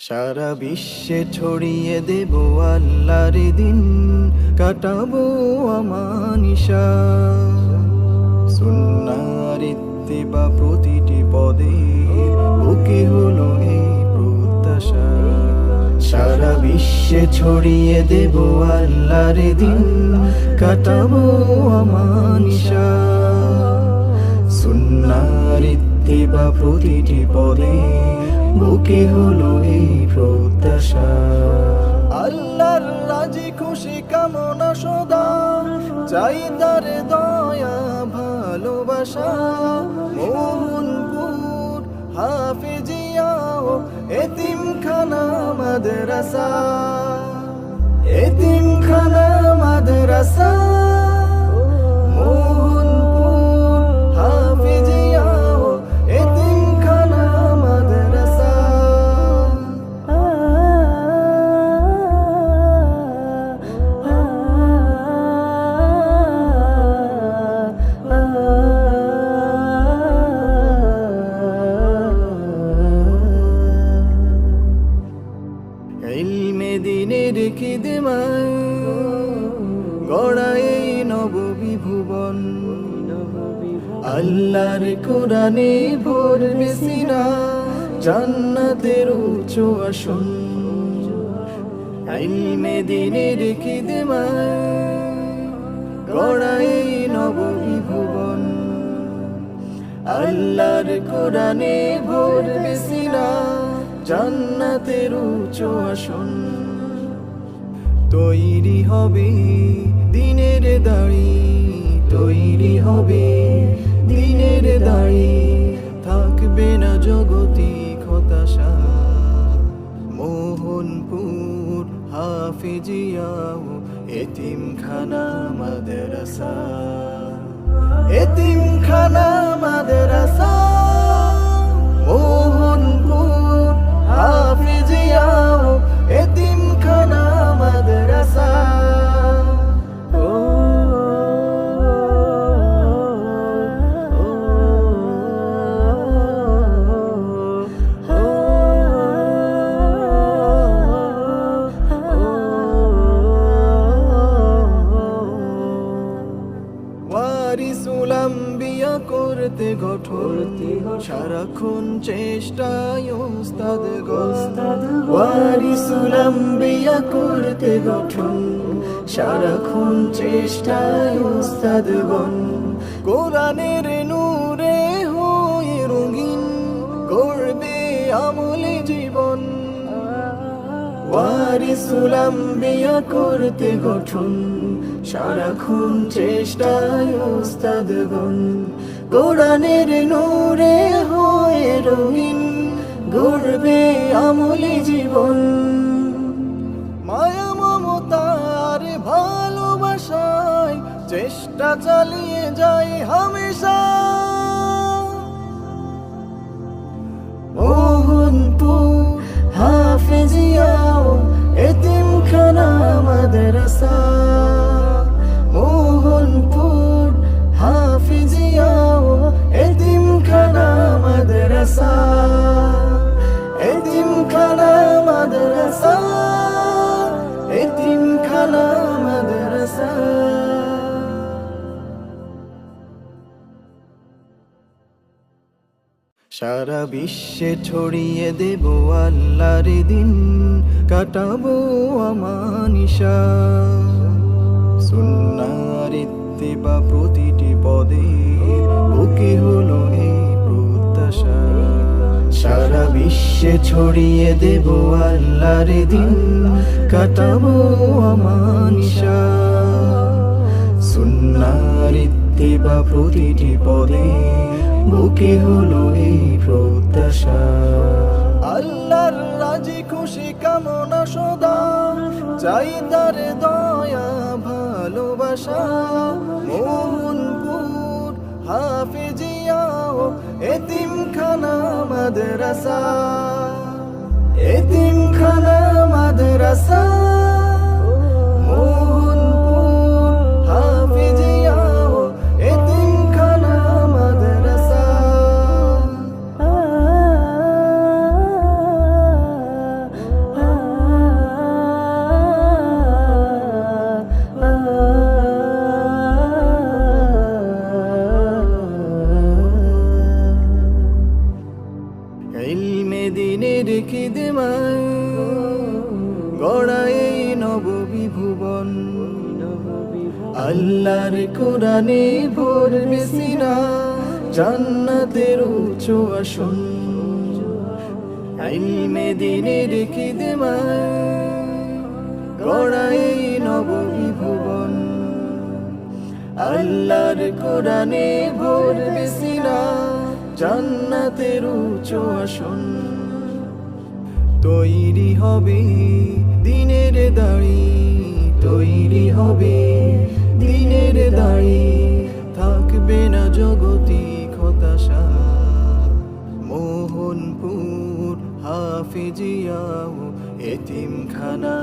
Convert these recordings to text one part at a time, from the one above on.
সারা বিশ্বে ছড়িয়ে দেব আল্লাহর দিন। কাটাবো আমানিশা সুন্নার ইত্তিবা প্রতিটি পদে বুকে হলো এই প্রত্যাশা। সারা বিশ্বে ছড়িয়ে দেব আল্লাহর দিন। কাটাবো আমানিশা সুন্নার ইত্তিবা প্রতিটি পদে বুকে হলো এই প্রত্যাশা। আল্লাহর রাজি, খুশি, কামনা, সদা। চাই তার দয়া, ভালোবাসা। মোহনপুর হাফিজিয়াও এতিম খানা মাদ্রাসা। এতিম খানা মাদ্রাসা। নববিভুবন। আল্লাহর কোরআনে ভরবে সিনা জান্নাতের উচ্চ আসন। ইলমে দিনের খিদমায় গড়া এই নববিভুবন। আল্লাহর কোরআনে ভরবে সিনা জান্নাতের উচ্চ আসন। তৈরি হবে দিনের দাড়ি তৈরি হবে। দিনের দাড়ি থাকবে না জগতিক হতাশা। মোহনপুর হাফিজিয়াও এতিমখানা মাদ্রাসা। এতিমখানা মাদ্রাসা। গোস্তাদ ওয়ারিসুলাম বিয়া করতে গঠন। সারাক্ষণ চেষ্টায় ওস্তাদ গণ। কোরআনের নূরে হয়ে রঙিন করবে আমলে জীবন। ওয়ারিসুলাম বিয়া করতে গঠন। সারাক্ষণ চেষ্টায় ওস্তাদগণ কোরআনের নূরে হয়ে রঙিন ঘুরবে আমলি জীবন। মায়া মমতার ভালোবাসায় চেষ্টা চালিয়ে যায় হামেশা সারা বিশ্বে ছড়িয়ে দেব আল্লাহর দিন, কাটাবো আমানিশা সুন্নার ইত্তিবা প্রতিটি পদে, বুকে হলো এই প্রত্যাশা সারা বিশ্বে ছড়িয়ে দেব আল্লাহর দিন। কাটাবো আমানিশা সুন্নার ইত্তিবা প্রতিটি পদে বুকে হলো এই প্রত্যাশা। আল্লাহর রাজি খুশি কামনা সদা। চাই তার দয়া, ভালোবাসা। মোহনপুর হাফিজিয়াও এতিমখানা মাদ্রাসা এতিমখানা মাদ্রাসা কোরআনে ভরবে সিনা জান্নাতের উচ্চ আসন ইলমে দিনের খিদমায় গড়া এই নববিভুবন। আল্লাহর কোরআনে ভরবে সিনা জান্নাতের উচ্চ আসন তৈরি হবে দিনের দাড়ি এতিমখানা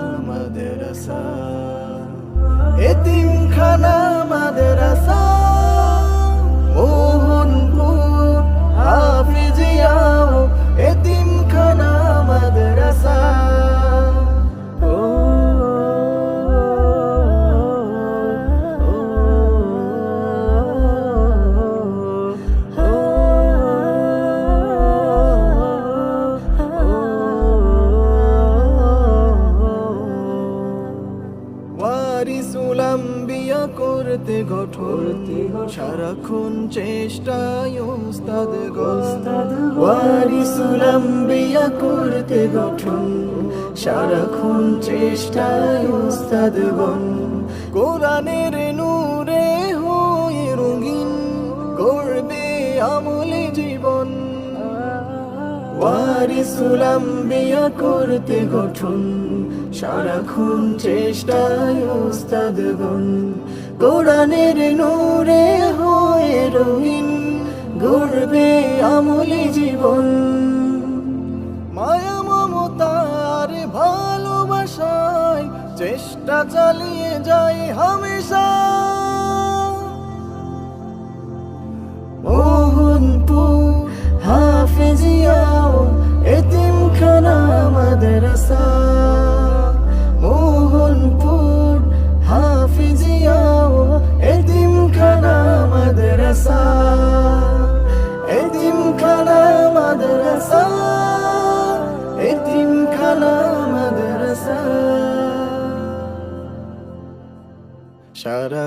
করতে সারাক্ষণ চেষ্টায় ওস্তাদ গোস্তাদ ওয়ারিসুলাম বিয়া করতে গঠন। সারাক্ষণ চেষ্টায় ওস্তাদ গণ। কোরআনের নূরে হয়ে রঙিন গড়বে আমলে জীবন। ওয়ারিসুলাম বিয়া করতে গঠন। সারাক্ষণ চেষ্টায় ওস্তাদগণ কোরআনের নূরে হয়ে রঙিন গড়বে আমলি জীবন। মায়া মমতার ভালোবাসায় চেষ্টা চালিয়ে যাই হামেশা। মোহনপুর হাফিজিয়াও এতিমখানা, মাদ্রাসা।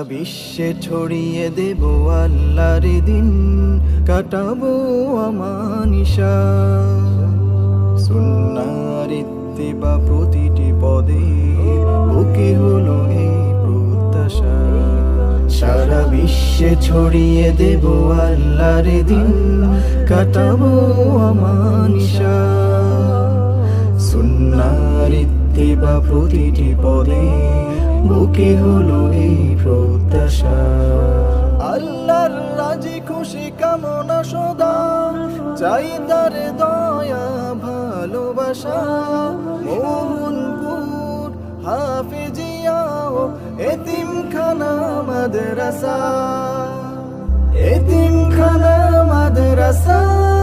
বিশ্বে ছড়িয়ে দেব আল্লাহর দিন। কাটাবো আমানিশা সুন্নার বা প্রতিটি পদে বুকে হলো এই প্রত্যাশা। সারা বিশ্বে ছড়িয়ে দেব আল্লাহর দিন। কাটাবো আমানিশা সুন্নার বা প্রতিটি পদে বুকে হলো এই প্রত্যাশা। আল্লাহর রাজি, খুশি, কামনা, সদা। চাই তার দয়া, ভালোবাসা। মোহনপুর হাফিজিয়াও, এতিমখানা, মাদ্রাসা। এতিমখানা, মাদ্রাসা।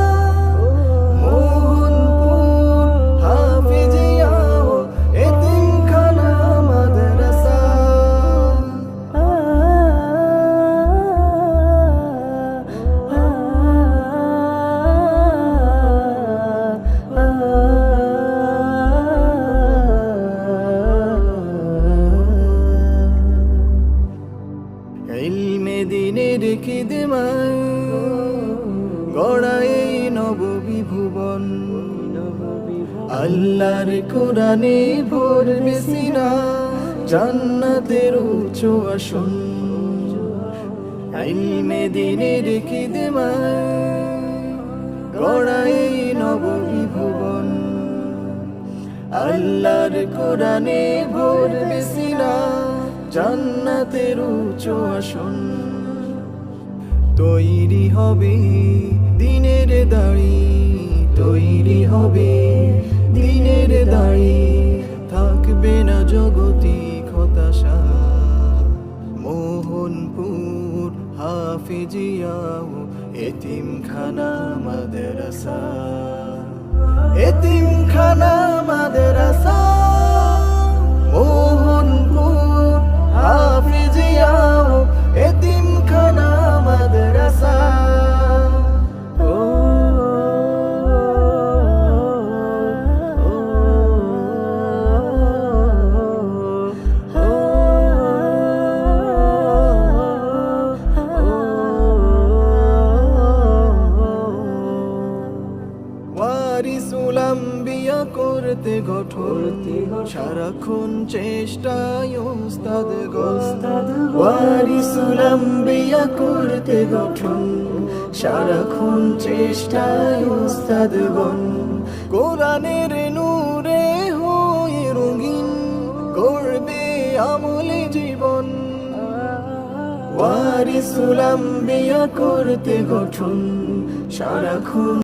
আল্লাহর কোরআনে ভরবে সিনা, জান্নাতের উচ্চ আসন। ইলমে দিনের খিদমায় গড়া এই নববিভুবন আল্লাহর কোরআনে ভরবে সিনা, জান্নাতের উচ্চ আসন। তৈরি হবে দিনের দাড়ি, তৈরি হবে দিনের দাড়ি থাকবে না জগতিক হতাশা। মোহনপুর হাফিজিয়াও এতিমখানা মাদ্রাসা। এতিমখানা ওয়ারিসুলাম বিয়া করতে গঠন। সারাক্ষণ চেষ্টায় উস্তাদ গণ। কোরআনের নূরে হয়ে রঙিন করবে আমলে জীবন। ওয়ারিসুল আম্বিয়া করতে গঠন, সারাক্ষণ